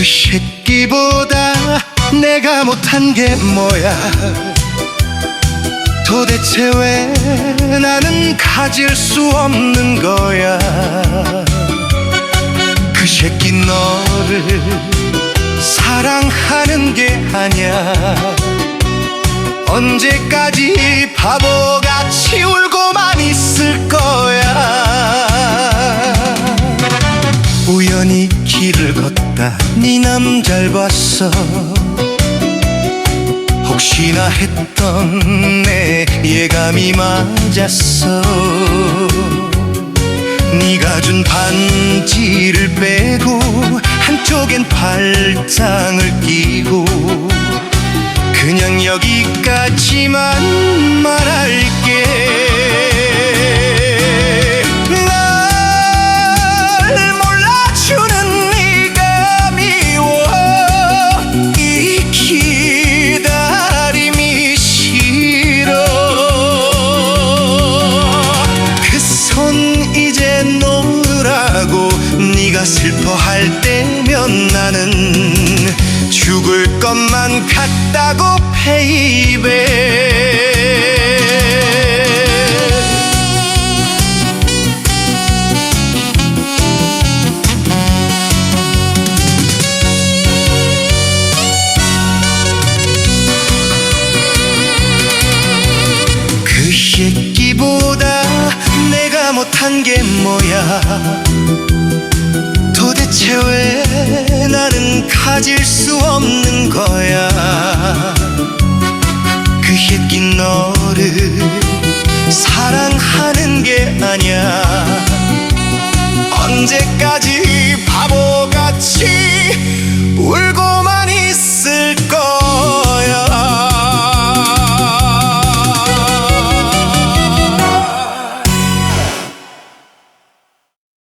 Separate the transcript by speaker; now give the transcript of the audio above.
Speaker 1: 그 새끼보다 내가 못한 게 뭐야? 도대체 왜 나는 가질 수 없는 거야? 그 새끼 너를 사랑하는 게 아냐 언제까지 바보같이 울고만 있을 거야? 우연히 길을 걷다 네 남잘 봤어. 혹시나 했던 내 예감이 맞았어. 네가 준 반지를 빼고 한쪽엔 팔짱을 끼고 그냥 여기까지만 슬퍼할 때면 나는 죽을 것만 같다고 베이베. 그 새끼보다 내가 못한 게 뭐야 가질 수 없는 거야. 그 햇긴 너를 사랑하는 게 아니야. 언제까지